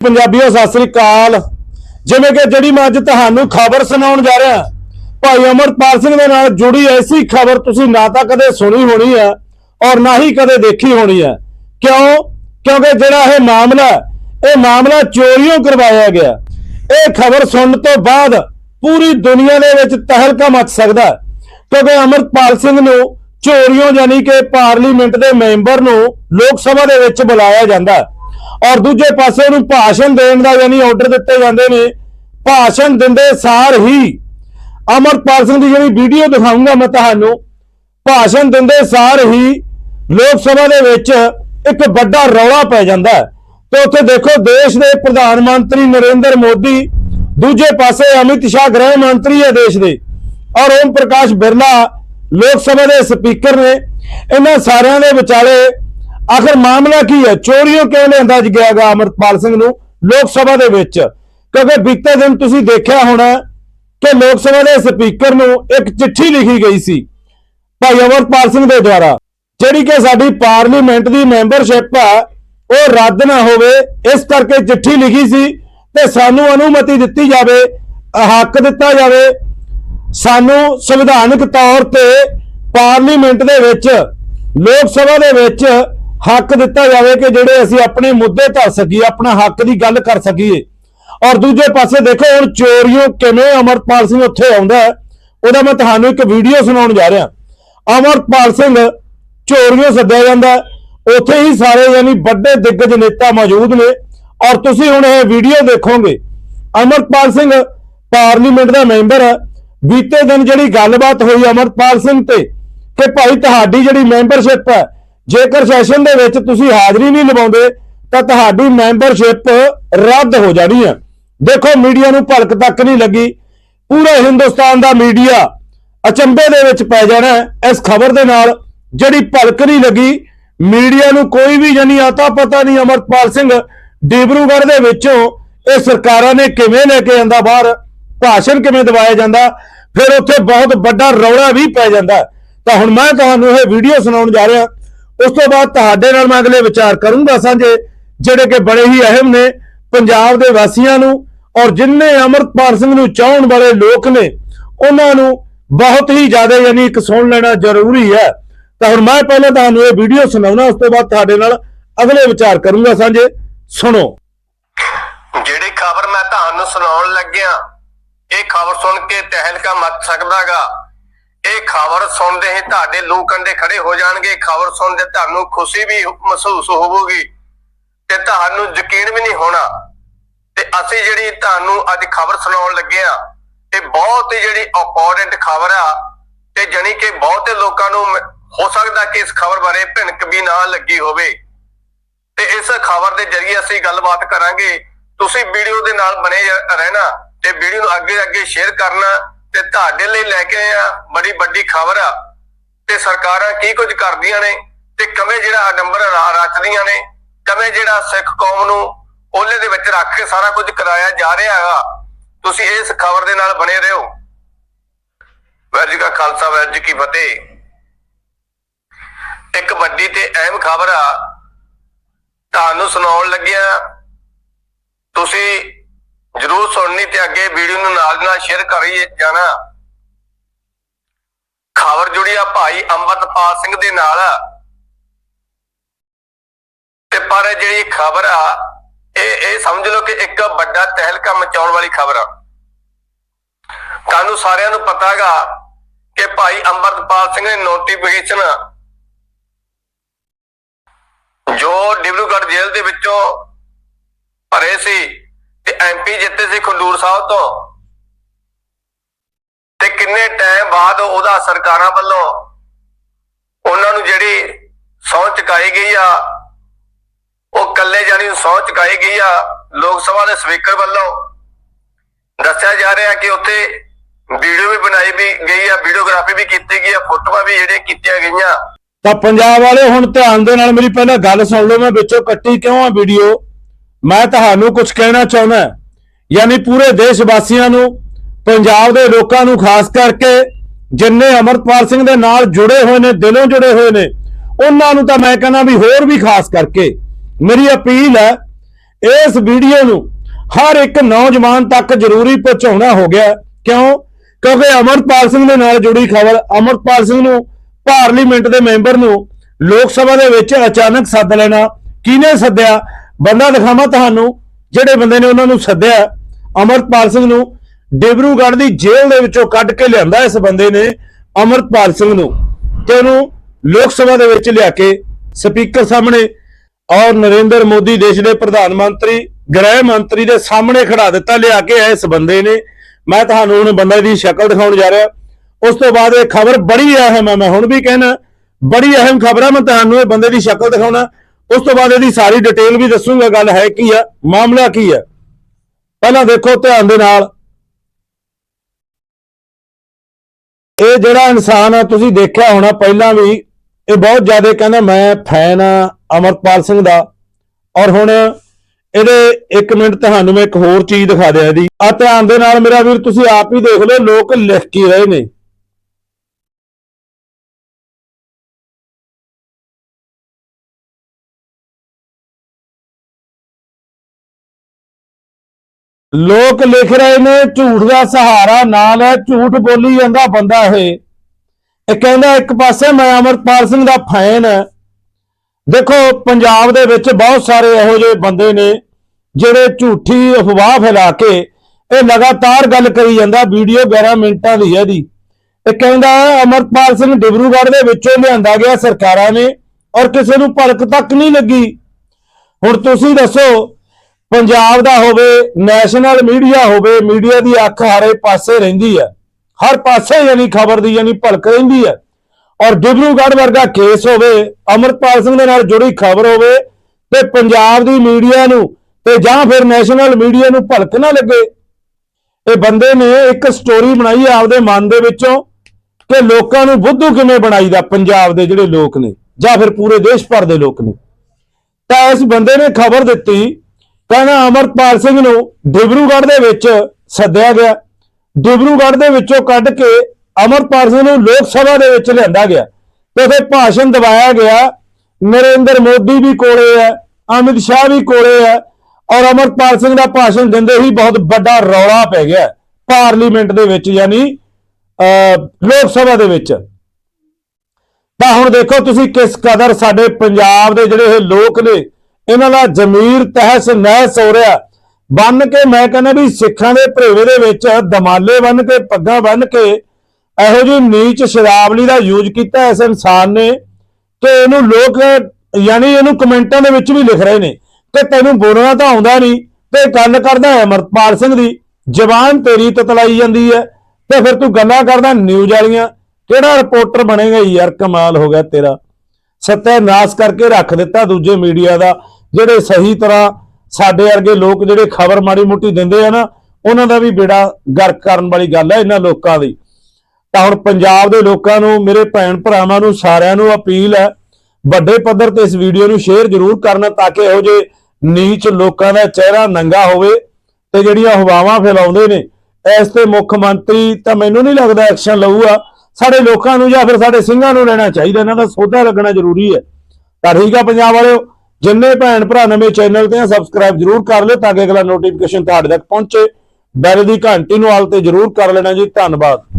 ਪੰਜਾਬੀਓ, ਸਤਿ ਸ੍ਰੀ ਅਕਾਲ। ਜਿਵੇਂ ਕਿ ਜਿਹੜੀ ਮੈਂ ਅੱਜ ਤੁਹਾਨੂੰ ਖਬਰ ਸੁਣਾਉਣ ਜਾ ਰਿਹਾ, ਭਾਈ ਅਮਰਪਾਲ ਸਿੰਘ ਦੇ ਨਾਲ ਜੁੜੀ ਐਸੀ ਖਬਰ ਤੁਸੀਂ ਨਾ ਤਾਂ ਕਦੇ ਸੁਣੀ ਹੋਣੀ ਹੈ ਔਰ ਨਾ ਹੀ ਕਦੇ ਦੇਖੀ ਹੋਣੀ ਹੈ। ਕਿਉਂ? ਕਿਉਂਕਿ ਜਿਹੜਾ ਇਹ ਮਾਮਲਾ ਇਹ ਮਾਮਲਾ ਚੋਰੀਆਂ ਕਰਵਾਇਆ ਗਿਆ। ਇਹ ਖਬਰ ਸੁਣਨ ਤੋਂ ਬਾਅਦ ਪੂਰੀ ਦੁਨੀਆ ਦੇ ਵਿੱਚ ਤਹਿਲਕਾ ਮਚ ਸਕਦਾ ਹੈ। ਕਿਉਂਕਿ ਅਮਰਪਾਲ ਸਿੰਘ ਨੂੰ ਚੋਰੀਆਂ ਯਾਨੀ ਕਿ ਪਾਰਲੀਮੈਂਟ ਦੇ ਮੈਂਬਰ ਨੂੰ ਲੋਕ ਸਭਾ ਦੇ ਵਿੱਚ ਬੁਲਾਇਆ ਜਾਂਦਾ ਹੈ। ਔਰ ਦੂਜੇ ਪਾਸੇ ਉਹਨੂੰ ਭਾਸ਼ਣ ਦੇਣ ਦਾ ਯਾਨੀ ਆਰਡਰ ਦਿੱਤੇ ਜਾਂਦੇ ਨੇ, ਭਾਸ਼ਣ ਦਿੰਦੇ ਸਾਰ ਹੀ ਅਮਰਪਾਲ ਸਿੰਘ ਦੀ ਜਿਹੜੀ ਵੀਡੀਓ ਦਿਖਾਉਂਗਾ ਮੈਂ ਤੁਹਾਨੂੰ, ਭਾਸ਼ਣ ਦਿੰਦੇ ਸਾਰ ਹੀ ਲੋਕ ਸਭਾ ਦੇ ਵਿੱਚ ਇੱਕ ਵੱਡਾ ਰੌਲਾ ਪੈ ਜਾਂਦਾ ਹੈ। ਤੇ ਉੱਥੇ ਦੇਖੋ ਦੇਸ਼ ਦੇ ਪ੍ਰਧਾਨ ਮੰਤਰੀ ਨਰਿੰਦਰ ਮੋਦੀ, ਦੂਜੇ ਪਾਸੇ ਅਮਿਤ ਸ਼ਾਹ ਗ੍ਰਹਿ ਮੰਤਰੀ ਹੈ ਦੇਸ਼ ਦੇ, ਔਰ ਓਮ ਪ੍ਰਕਾਸ਼ ਬਿਰਲਾ ਲੋਕ ਸਭਾ ਦੇ ਸਪੀਕਰ ਨੇ। ਇਹਨਾਂ ਸਾਰਿਆਂ ਦੇ ਵਿਚਾਲੇ ਆਖਰ ਮਾਮਲਾ ਕੀ ਹੈ? ਚੋਰੀਆਂ ਕਿਉਂ ਲਿਆਂਦਾ ਗਿਆਗਾ ਅਮਰਪਾਲ ਸਿੰਘ ਨੂੰ ਲੋਕ ਸਭਾ ਦੇ ਵਿੱਚ? ਕਿਉਂਕਿ ਬੀਤੇ ਦਿਨ ਤੁਸੀਂ ਦੇਖਿਆ ਹੋਣਾ ਕਿ ਲੋਕ ਸਭਾ ਦੇ ਸਪੀਕਰ ਨੂੰ ਇੱਕ ਚਿੱਠੀ ਲਿਖੀ ਗਈ ਸੀ ਭਾਈ ਅਮਰਪਾਲ ਸਿੰਘ ਦੇ ਦੁਆਰਾ, ਜਿਹੜੀ ਕਿ ਸਾਡੀ ਪਾਰਲੀਮੈਂਟ ਦੀ ਮੈਂਬਰਸ਼ਿਪ ਆ ਉਹ ਰੱਦ ਨਾ ਹੋਵੇ, ਇਸ ਕਰਕੇ ਚਿੱਠੀ ਲਿਖੀ ਸੀ ਤੇ ਸਾਨੂੰ ਅਨੁਮਤੀ ਦਿੱਤੀ ਜਾਵੇ, ਹੱਕ ਦਿੱਤਾ ਜਾਵੇ। ਸਾਨੂੰ ਸੰਵਿਧਾਨਕ ਤੌਰ ਤੇ ਪਾਰਲੀਮੈਂਟ ਦੇ ਵਿੱਚ, ਲੋਕ ਸਭਾ ਦੇ ਵਿੱਚ ਹੱਕ ਦਿੱਤਾ ਜਾਵੇ ਕਿ ਜਿਹੜੇ ਅਸੀਂ ਆਪਣੇ ਮੁੱਦੇ ਧਰ ਸਕੀਏ ਆਪਣਾ ਹੱਕ ਦੀ ਗੱਲ ਕਰ ਸਕੀਏ। ਔਰ ਦੂਜੇ ਪਾਸੇ ਦੇਖੋ ਹੁਣ ਚੋਰੀਆਂ ਕਿਵੇਂ ਅਮਰਪਾਲ ਸਿੰਘ ਉੱਥੇ ਆਉਂਦਾ ਹੈ, ਉਹਦਾ ਮੈਂ ਤੁਹਾਨੂੰ ਇੱਕ ਵੀਡੀਓ ਸੁਣਾਉਣ ਜਾ ਰਿਹਾ। ਅਮਰਪਾਲ ਸਿੰਘ ਚੋਰੀਆਂ ਸੱਦਿਆ ਜਾਂਦਾ ਉੱਥੇ ਹੀ ਸਾਰੇ ਯਾਨੀ ਵੱਡੇ ਦਿੱਗਜ ਨੇਤਾ ਮੌਜੂਦ ਨੇ। ਔਰ ਤੁਸੀਂ ਹੁਣ ਇਹ ਵੀਡੀਓ ਦੇਖੋਗੇ। ਅਮਰਪਾਲ ਸਿੰਘ ਪਾਰਲੀਮੈਂਟ ਦਾ ਮੈਂਬਰ ਹੈ। ਬੀਤੇ ਦਿਨ ਜਿਹੜੀ ਗੱਲਬਾਤ ਹੋਈ ਅਮਰਪਾਲ ਸਿੰਘ ਤੇ ਕਿ ਭਾਈ ਤੁਹਾਡੀ ਜਿਹੜੀ ਮੈਂਬਰਸ਼ਿਪ ਹੈ ਜੇਕਰ ਸੈਸ਼ਨ ਦੇ ਵਿੱਚ ਤੁਸੀਂ ਹਾਜ਼ਰੀ ਨਹੀਂ ਲਵਾਉਂਦੇ ਤਾਂ ਤੁਹਾਡੀ ਮੈਂਬਰਸ਼ਿਪ ਰੱਦ ਹੋ ਜਾਣੀ ਹੈ ਦੇਖੋ ਮੀਡੀਆ ਨੂੰ ਭਲਕ ਤੱਕ ਨਹੀਂ ਲੱਗੀ। ਪੂਰੇ ਹਿੰਦੁਸਤਾਨ ਦਾ ਮੀਡੀਆ ਅਚੰਬੇ ਦੇ ਵਿੱਚ ਪੈ ਜਾਣਾ ਇਸ ਖਬਰ ਦੇ ਨਾਲ। ਜਿਹੜੀ ਭਲਕ ਨਹੀਂ ਲੱਗੀ ਮੀਡੀਆ ਨੂੰ ਕੋਈ ਵੀ ਜਾਨੀ ਆਤਾ ਪਤਾ ਨਹੀਂ, ਅਮਰਪਾਲ ਸਿੰਘ ਡਿਬਰੂਗੜ੍ਹ ਦੇ ਵਿੱਚੋਂ ਇਹ ਸਰਕਾਰਾਂ ਨੇ ਕਿਵੇਂ ਲੈ ਕੇ ਆਂਦਾ ਬਾਹਰ? ਭਾਸ਼ਣ ਕਿਵੇਂ ਦਵਾਇਆ ਜਾਂਦਾ? ਫਿਰ ਉੱਥੇ ਬਹੁਤ ਵੱਡਾ ਰੌਲਾ ਵੀ ਪੈ ਜਾਂਦਾ। ਤਾਂ ਹੁਣ ਮੈਂ ਤੁਹਾਨੂੰ ਇਹ ਵੀਡੀਓ ਸੁਣਾਉਣ ਜਾ ਰਿਹਾ। ਉਸ ਤੋਂ ਬਾਅਦ ਤੁਹਾਡੇ ਨਾਲ ਮੈਂ ਅਗਲੇ ਵਿਚਾਰ ਕਰੂੰਗਾ ਸਾਂਝੇ, ਜਿਹੜੇ ਕਿ ਬੜੇ ਹੀ ਅਹਿਮ ਨੇ ਪੰਜਾਬ ਦੇ ਵਾਸੀਆਂ ਨੂੰ ਔਰ ਜਿੰਨੇ ਅਮਰਪਾਲ ਸਿੰਘ ਨੂੰ ਚਾਹਣ ਵਾਲੇ ਲੋਕ ਨੇ, ਉਹਨਾਂ ਨੂੰ ਬਹੁਤ ਹੀ ਜ਼ਿਆਦਾ ਯਾਨੀ ਇੱਕ ਸੁਣ ਲੈਣਾ ਜ਼ਰੂਰੀ ਹੈ। ਤਾਂ ਹੁਣ ਮੈਂ ਪਹਿਲਾਂ ਤੁਹਾਨੂੰ ਇਹ ਵੀਡੀਓ ਸੁਣਾਉਣਾ, ਉਸ ਤੋਂ ਬਾਅਦ ਤੁਹਾਡੇ ਨਾਲ ਅਗਲੇ ਵਿਚਾਰ ਕਰੂੰਗਾ ਸਾਂਝੇ। ਸੁਣੋ। ਜਿਹੜੀ ਖਬਰ ਮੈਂ ਤੁਹਾਨੂੰ ਸੁਣਾਉਣ ਲੱਗਿਆ, ਇਹ ਖਬਰ ਸੁਣ ਕੇ ਤਹਿਲਕਾ ਮਚ ਸਕਦਾਗਾ। ਇਹ ਖਬਰ ਸੁਣਦੇ ਹੀ ਤੁਹਾਡੇ ਲੂ ਕੰਡੇ ਖੜੇ ਹੋ ਜਾਣਗੇ। ਖਬਰ ਸੁਣਦੇ ਤੁਹਾਨੂੰ ਖੁਸ਼ੀ ਵੀ ਮਹਿਸੂਸ ਹੋਵੇਗੀ ਤੇ ਤੁਹਾਨੂੰ ਯਕੀਨ ਵੀ ਨਹੀਂ ਹੋਣਾ। ਤੇ ਅਸੀਂ ਜਿਹੜੀ ਤੁਹਾਨੂੰ ਅੱਜ ਖਬਰ ਸੁਣਾਉਣ ਲੱਗੇ ਆ ਇਹ ਬਹੁਤ ਹੀ ਜਿਹੜੀ ਇੰਪੋਰਟੈਂਟ ਖਬਰ ਆ ਤੇ ਜਣੀ ਕਿ ਬਹੁਤੇ ਲੋਕਾਂ ਨੂੰ ਹੋ ਸਕਦਾ ਕਿ ਇਸ ਖਬਰ ਬਾਰੇ ਭਿਣਕ ਵੀ ਨਾ ਲੱਗੀ ਹੋਵੇ। ਤੇ ਇਸ ਖਬਰ ਦੇ ਜ਼ਰੀਏ ਅਸੀਂ ਗੱਲਬਾਤ ਕਰਾਂਗੇ। ਤੁਸੀਂ ਵੀਡੀਓ ਦੇ ਨਾਲ ਬਣੇ ਰਹਿਣਾ ਤੇ ਵੀਡੀਓ ਨੂੰ ਅੱਗੇ ਅੱਗੇ ਸ਼ੇਅਰ ਕਰਨਾ। ਤੇ ਤੁਹਾਡੇ ਲਈ ਲੈ ਕੇ ਆਏ ਆ, ਬੜੀ ਵੱਡੀ ਖਬਰ ਆ। ਤੇ ਸਰਕਾਰਾਂ ਕੀ ਕੁਝ ਕਰਦੀਆਂ ਨੇ ਤੇ ਕਿਵੇਂ ਜਿਹੜਾ ਆਡੰਬਰ ਰਾ- ਰਚਦੀਆਂ ਨੇ, ਕਿਵੇਂ ਜਿਹੜਾ ਸਿੱਖ ਕੌਮ ਨੂੰ ਓਲੇ ਦੇ ਵਿੱਚ ਰੱਖ ਕੇ ਸਾਰਾ ਕੁਝ ਕਰਾਇਆ ਜਾ ਰਿਹਾ ਹੈਗਾ। ਤੁਸੀਂ ਇਸ ਖਬਰ ਦੇ ਨਾਲ ਬਣੇ ਰਹੋ। ਵਾਹਿਗੁਰੂ ਜੀ ਕਾ ਖਾਲਸਾ, ਵਾਹਿਗੁਰੂ ਕੀ ਫਤਿਹ। ਇੱਕ ਵੱਡੀ ਤੇ ਅਹਿਮ ਖਬਰ ਆ। ਤੁਹਾਨੂੰ ਸੁਣਾਉਣ ਲੱਗਿਆ ਤੁਸੀਂ ਜਰੂਰ ਸੁਣਨੀ ਤੇ ਅੱਗੇ ਵੀਡੀਓ ਨੂੰ ਨਾਲ ਨਾਲ ਸ਼ੇਅਰ ਕਰੀ ਜਾਣਾ। ਖਬਰ ਜੁੜੀ ਭਾਈ ਅੰਮ੍ਰਿਤਪਾਲ ਸਿੰਘ ਦੇ ਨਾਲ। ਤੇ ਪਰ ਜਿਹੜੀ ਖਬਰ ਆ, ਇਹ ਇਹ ਸਮਝ ਲਓ ਕਿ ਇੱਕ ਵੱਡਾ ਤਹਿਲਕਾ ਮਚਾਉਣ ਵਾਲੀ ਖਬਰ ਆ। ਤੁਹਾਨੂੰ ਸਾਰਿਆਂ ਨੂੰ ਪਤਾਗਾ ਕਿ ਭਾਈ ਅੰਮ੍ਰਿਤਪਾਲ ਸਿੰਘ ਨੇ ਨੋਟੀਫਿਕੇਸ਼ਨ ਜੋ ਡਿਬਰੂਗੜ੍ਹ ਜੇਲ੍ਹ ਦੇ ਵਿੱਚੋਂ ਭਰੇ ਸੀ। ਤੇ ਐਮਪੀ ਜਿੱਤੇ ਸੀ ਖੰਡੂਰ ਸਾਹਿਬ ਤੋਂ। ਤੇ ਕਿੰਨੇ ਟਾਈਮ ਬਾਅਦ ਉਹਦਾ ਸਰਕਾਰਾਂ ਵੱਲੋਂ ਉਹਨਾਂ ਨੂੰ ਜਿਹੜੀ ਸਹੁੰ ਚੁਕਾਈ ਗਈ ਆ, ਉਹ ਕੱਲੇ ਜਾਣੀ ਨੂੰ ਸਹੁੰ ਚੁਕਾਈ ਗਈ ਆ, ਲੋਕ ਸਭਾ ਦੇ ਸਪੀਕਰ ਵੱਲੋਂ ਦੱਸਿਆ ਜਾ ਰਿਹਾ ਕਿ ਉੱਥੇ ਵੀਡੀਓ ਵੀ ਬਣਾਈ ਵੀ ਗਈ ਆ, ਵੀਡੀਓਗ੍ਰਾਫੀ ਵੀ ਕੀਤੀ ਗਈ ਆ, ਫੋਟੋਆਂ ਵੀ ਜਿਹੜੀਆਂ ਕੀਤੀਆਂ ਗਈਆਂ। ਤਾਂ ਪੰਜਾਬ ਵਾਲੇ ਹੁਣ ਧਿਆਨ ਦੇ ਨਾਲ ਮੇਰੀ ਪਹਿਲਾਂ ਗੱਲ ਸੁਣ ਲਓ, ਮੈਂ ਵਿੱਚੋਂ ਕੱਟੀ ਕਿਉਂ ਆ ਵੀਡੀਓ? ਮੈਂ ਤੁਹਾਨੂੰ ਕੁਝ ਕਹਿਣਾ ਚਾਹੁੰਦਾ ਯਾਨੀ ਪੂਰੇ ਦੇਸ਼ ਵਾਸੀਆਂ ਨੂੰ, ਪੰਜਾਬ ਦੇ ਲੋਕਾਂ ਨੂੰ ਖਾਸ ਕਰਕੇ ਜਿੰਨੇ ਅਮਰਪਾਲ ਸਿੰਘ ਦੇ ਨਾਲ ਜੁੜੇ ਹੋਏ ਨੇ, ਦਿਲੋਂ ਜੁੜੇ ਹੋਏ ਨੇ, ਉਹਨਾਂ ਨੂੰ ਤਾਂ ਮੈਂ ਕਹਿੰਦਾ ਵੀ ਹੋਰ ਵੀ ਖਾਸ ਕਰਕੇ ਮੇਰੀ ਅਪੀਲ ਹੈ, ਇਸ ਵੀਡੀਓ ਨੂੰ ਹਰ ਇੱਕ ਨੌਜਵਾਨ ਤੱਕ ਜ਼ਰੂਰੀ ਪਹੁੰਚਾਉਣਾ ਹੋ ਗਿਆ। ਕਿਉਂ? ਕਿਉਂਕਿ ਅਮਰਪਾਲ ਸਿੰਘ ਦੇ ਨਾਲ ਜੁੜੀ ਖਬਰ ਅਮਰਪਾਲ ਸਿੰਘ ਨੂੰ, ਪਾਰਲੀਮੈਂਟ ਦੇ ਮੈਂਬਰ ਨੂੰ, ਲੋਕ ਸਭਾ ਦੇ ਵਿੱਚ ਅਚਾਨਕ ਸੱਦ ਲੈਣਾ, ਕਿਹਨੇ ਸੱਦਿਆ? ਬੰਦਾ ਦਿਖਾਵਾਂ ਤੁਹਾਨੂੰ, ਜਿਹੜੇ ਬੰਦੇ ਨੇ ਉਹਨਾਂ ਨੂੰ ਸੱਦਿਆ ਅਮਰਪਾਲ ਸਿੰਘ ਨੂੰ, ਡਿਬਰੂਗੜ੍ਹ ਦੀ ਜੇਲ੍ਹ ਦੇ ਵਿੱਚੋਂ ਕੱਢ ਕੇ ਲਿਆਂਦਾ ਇਸ ਬੰਦੇ ਨੇ ਅਮਰਪਾਲ ਸਿੰਘ ਨੂੰ ਤੇ ਉਹਨੂੰ ਲੋਕ ਸਭਾ ਦੇ ਵਿੱਚ ਲਿਆ ਕੇ ਸਪੀਕਰ ਸਾਹਮਣੇ ਔਰ ਨਰਿੰਦਰ ਮੋਦੀ ਦੇਸ਼ ਦੇ ਪ੍ਰਧਾਨ ਮੰਤਰੀ, ਗ੍ਰਹਿ ਮੰਤਰੀ ਦੇ ਸਾਹਮਣੇ ਖੜਾ ਦਿੱਤਾ, ਲਿਆ ਕੇ ਇਸ ਬੰਦੇ ਨੇ। ਮੈਂ ਤੁਹਾਨੂੰ ਹੁਣ ਬੰਦੇ ਦੀ ਸ਼ਕਲ ਦਿਖਾਉਣ ਜਾ ਰਿਹਾ। ਉਸ ਤੋਂ ਬਾਅਦ ਇਹ ਖਬਰ ਬੜੀ ਅਹਿਮ ਹੈ, ਮੈਂ ਹੁਣ ਵੀ ਕਹਿਣਾ, ਬੜੀ ਅਹਿਮ ਖਬਰ ਹੈ, ਮੈਂ ਤੁਹਾਨੂੰ ਇਹ ਬੰਦੇ ਦੀ ਸ਼ਕਲ ਦਿਖਾਉਣਾ। ਉਸ ਤੋਂ ਬਾਅਦ ਇਹਦੀ ਸਾਰੀ ਡਿਟੇਲ ਵੀ ਦੱਸੂਗਾ ਗੱਲ ਹੈ ਕੀ ਆ, ਮਾਮਲਾ ਕੀ ਹੈ ਪਹਿਲਾਂ ਦੇਖੋ ਧਿਆਨ ਦੇ ਨਾਲ। ਇਹ ਜਿਹੜਾ ਇਨਸਾਨ ਆ, ਤੁਸੀਂ ਦੇਖਿਆ ਹੋਣਾ ਪਹਿਲਾਂ ਵੀ, ਇਹ ਬਹੁਤ ਜ਼ਿਆਦਾ ਕਹਿੰਦਾ ਮੈਂ ਫੈਨ ਆ ਅਮਰਪਾਲ ਸਿੰਘ ਦਾ। ਔਰ ਹੁਣ ਇਹਦੇ 1 ਮਿੰਟ ਤੁਹਾਨੂੰ ਮੈਂ ਇੱਕ ਹੋਰ ਚੀਜ਼ ਦਿਖਾ ਦਿਆਂ ਇਹਦੀ। ਆ ਧਿਆਨ ਦੇ ਨਾਲ ਮੇਰਾ ਵੀਰ, ਤੁਸੀਂ ਆਪ ਹੀ ਦੇਖ ਲਓ, ਲੋਕ ਲਿਖ ਕੀ ਰਹੇ ਨੇ। ਲੋਕ ਲਿਖ ਰਹੇ ਨੇ, ਝੂਠ ਦਾ ਸਹਾਰਾ ਨਾਲ ਹੈ, ਝੂਠ ਬੋਲੀ ਜਾਂਦਾ ਬੰਦਾ ਇਹ। ਇਹ ਕਹਿੰਦਾ ਇੱਕ ਪਾਸੇ ਮੈਂ ਅਮਰਪਾਲ ਸਿੰਘ ਦਾ ਫੈਨ ਹਾਂ। ਦੇਖੋ, ਪੰਜਾਬ ਦੇ ਵਿੱਚ ਬਹੁਤ ਸਾਰੇ ਇਹੋ ਜਿਹੇ ਬੰਦੇ ਨੇ ਜਿਹੜੇ ਝੂਠੀ ਅਫਵਾਹ ਫੈਲਾ ਕੇ ਇਹ ਲਗਾਤਾਰ ਗੱਲ ਕਰੀ ਜਾਂਦਾ, ਵੀਡੀਓ 11 ਮਿੰਟਾਂ ਦੀ ਹੈ ਦੀ ਇਹ ਕਹਿੰਦਾ ਅਮਰਪਾਲ ਸਿੰਘ ਡਿਬਰੂਗੜ੍ਹ ਦੇ ਵਿੱਚੋਂ ਲਿਆਂਦਾ ਗਿਆ ਸਰਕਾਰਾਂ ਨੇ ਔਰ ਕਿਸੇ ਨੂੰ ਭਲਕ ਤੱਕ ਨਹੀਂ ਲੱਗੀ। ਹੁਣ ਤੁਸੀਂ ਦੱਸੋ ਪੰਜਾਬ ਦਾ ਹੋਵੇ ਨੈਸ਼ਨਲ ਮੀਡੀਆ ਹੋਵੇ ਮੀਡੀਆ ਦੀ ਅੱਖ ਹਰੇ ਪਾਸੇ ਰਹਿੰਦੀ ਹੈ। ਹਰ ਪਾਸੇ ਯਾਨੀ ਖਬਰ ਦੀ ਯਾਨੀ ਭਲਕ ਰਹਿੰਦੀ ਹੈ। ਔਰ ਡਿਬਰੂਗੜ੍ਹ ਵਰਗਾ ਕੇਸ ਹੋਵੇ ਅਮਰਪਾਲ ਸਿੰਘ ਦੇ ਨਾਲ ਜੁੜੀ ਖਬਰ ਹੋਵੇ, ਤੇ ਪੰਜਾਬ ਦੀ ਮੀਡੀਆ ਨੂੰ ਤੇ ਜਾਂ ਫਿਰ ਨੈਸ਼ਨਲ ਮੀਡੀਆ ਨੂੰ ਭਲਕ ਨਾ ਲੱਗੇ। ਇਹ ਬੰਦੇ ਨੇ ਇੱਕ ਸਟੋਰੀ ਬਣਾਈ ਆਪਦੇ ਮਨ ਦੇ ਵਿੱਚੋਂ ਕਿ ਲੋਕਾਂ ਨੂੰ ਬੁੱਧੂ ਕਿਵੇਂ ਬਣਾਈਦਾ ਪੰਜਾਬ ਦੇ ਜਿਹੜੇ ਲੋਕ ਨੇ, ਜਾਂ ਫਿਰ ਪੂਰੇ ਦੇਸ਼ ਭਰ ਦੇ ਲੋਕ ਨੇ। ਤਾਂ ਇਸ ਬੰਦੇ ਨੇ ਖਬਰ ਦਿੱਤੀ ਕਹਿੰਦਾ ਅਮਰਪਾਲ ਸਿੰਘ ਨੂੰ ਡਿਬਰੂਗੜ੍ਹ ਦੇ ਵਿੱਚ ਸੱਦਿਆ ਗਿਆ। ਡਿਬਰੂਗੜ੍ਹ ਦੇ ਵਿੱਚੋਂ ਕੱਢ ਕੇ ਅਮਰਪਾਲ ਸਿੰਘ ਨੂੰ ਲੋਕ ਸਭਾ ਦੇ ਵਿੱਚ ਲਿਆਂਦਾ ਗਿਆ ਤੇ ਫਿਰ ਭਾਸ਼ਣ ਦਵਾਇਆ ਗਿਆ ਨਰਿੰਦਰ ਮੋਦੀ ਵੀ ਕੋਲੇ ਹੈ ਅਮਿਤ ਸ਼ਾਹ ਵੀ ਕੋਲੇ ਹੈ ਔਰ ਅਮਰਪਾਲ ਸਿੰਘ ਦਾ ਭਾਸ਼ਣ ਦਿੰਦੇ ਹੀ ਬਹੁਤ ਵੱਡਾ ਰੌਲਾ ਪੈ ਗਿਆ ਪਾਰਲੀਮੈਂਟ ਦੇ ਵਿੱਚ ਯਾਨੀ ਅਹ, ਲੋਕ ਸਭਾ ਦੇ ਵਿੱਚ। ਤਾਂ ਹੁਣ ਦੇਖੋ ਤੁਸੀਂ ਕਿਸ ਕਦਰ ਸਾਡੇ ਪੰਜਾਬ ਦੇ ਜਿਹੜੇ ਇਹ ਲੋਕ ਨੇ ਇਹਨਾਂ ਦਾ ਜ਼ਮੀਰ ਤਹਿਸ ਨਹਿਸ ਹੋ ਰਿਹਾ। ਬੰਨ ਕੇ ਮੈਂ ਕਹਿੰਦਾ ਵੀ ਸਿੱਖਾਂ ਦੇ ਭਰੇਵੇ ਦੇ ਵਿੱਚ ਦਮਾਲੇ ਬੰਨ ਕੇ, ਪੱਗਾਂ ਬੰਨ ਕੇ ਇਹੋ ਜਿਹੀ ਨੀਚ ਸ਼ਰਾਬਲੀ ਦਾ ਯੂਜ਼ ਕੀਤਾ ਇਸ ਇਨਸਾਨ ਨੇ ਤੇ ਇਹਨੂੰ ਲੋਕ ਯਾਨੀ ਇਹਨੂੰ ਕਮੈਂਟਾਂ ਦੇ ਵਿੱਚ ਵੀ ਲਿਖ ਰਹੇ ਨੇ ਕਿ ਤੈਨੂੰ ਬੋਲਣਾ ਤਾਂ ਆਉਂਦਾ ਨਹੀਂ ਤੇ ਗੱਲ ਕਰਦਾ ਹੈ ਅਮਰਪਾਲ ਸਿੰਘ ਦੀ ਜ਼ਬਾਨ ਤੇਰੀ ਤਤਲਾਈ ਜਾਂਦੀ ਹੈ ਤੇ ਫਿਰ ਤੂੰ ਗੱਲਾਂ ਕਰਦਾ ਨਿਊਜ਼ ਵਾਲੀਆਂ, ਕਿਹੜਾ ਰਿਪੋਰਟਰ ਬਣੇਗਾ ਯਾਰ ਕਮਾਲ ਹੋ ਗਿਆ ਤੇਰਾ। ਸਤਿਆਨਾਸ਼ ਕਰਕੇ ਰੱਖ ਦਿੱਤਾ ਦੂਜੇ ਮੀਡੀਆ ਦਾ, ਜਿਹੜੇ ਸਹੀ ਤਰ੍ਹਾਂ ਸਾਡੇ ਵਰਗੇ ਲੋਕ ਜਿਹੜੇ ਖਬਰ ਮਾੜੀ ਮੋਟੀ ਦਿੰਦੇ ਆ ਨਾ, ਉਹਨਾਂ ਦਾ ਵੀ ਬੇੜਾ ਗਰਕ ਕਰਨ ਵਾਲੀ ਗੱਲ ਹੈ ਇਹਨਾਂ ਲੋਕਾਂ ਦੀ। ਤਾਂ ਹੁਣ ਪੰਜਾਬ ਦੇ ਲੋਕਾਂ ਨੂੰ, ਮੇਰੇ ਭੈਣ ਭਰਾਵਾਂ ਨੂੰ, ਸਾਰਿਆਂ ਨੂੰ ਅਪੀਲ ਹੈ, ਵੱਡੇ ਪੱਧਰ ਤੇ ਇਸ ਵੀਡੀਓ ਨੂੰ ਸ਼ੇਅਰ ਜ਼ਰੂਰ ਕਰਨਾ ਤਾਂ ਕਿ ਇਹੋ ਜਿਹੇ ਨੀਚ ਲੋਕਾਂ ਦਾ ਚਿਹਰਾ ਨੰਗਾ ਹੋਵੇ ਤੇ ਜਿਹੜੀਆਂ ਹਵਾਵਾਂ ਫੈਲਾਉਂਦੇ ਨੇ, ਇਸ ਤੇ ਮੁੱਖ ਮੰਤਰੀ ਤਾਂ ਮੈਨੂੰ ਨਹੀਂ ਲੱਗਦਾ ਐਕਸ਼ਨ ਲਊਗਾ। ਸਾਡੇ ਲੋਕਾਂ ਨੂੰ ਜਾਂ ਫਿਰ ਸਾਡੇ ਸਿੰਘਾਂ ਨੂੰ ਲੈਣਾ ਚਾਹੀਦਾ, ਇਹਨਾਂ ਦਾ ਸੋਧਾ ਲੱਗਣਾ ਜ਼ਰੂਰੀ ਹੈ। ਤਾਂ ਠੀਕ ਆ ਪੰਜਾਬ ਵਾਲਿਓ, ਜਿੰਨੇ ਭੈਣ ਭਰਾ ਨਵੇਂ ਚੈਨਲ ਤੇ ਆ ਸਬਸਕ੍ਰਾਈਬ ਜ਼ਰੂਰ ਕਰ ਲਿਓ ਤਾਂ ਕਿ ਅਗਲਾ ਨੋਟੀਫਿਕੇਸ਼ਨ ਤੁਹਾਡੇ ਤੱਕ ਪਹੁੰਚੇ। ਬੈਲ ਦੀ ਘੰਟੀ ਨੂੰ ਆਲ ਤੇ ਜ਼ਰੂਰ ਕਰ ਲੈਣਾ ਜੀ, ਧੰਨਵਾਦ।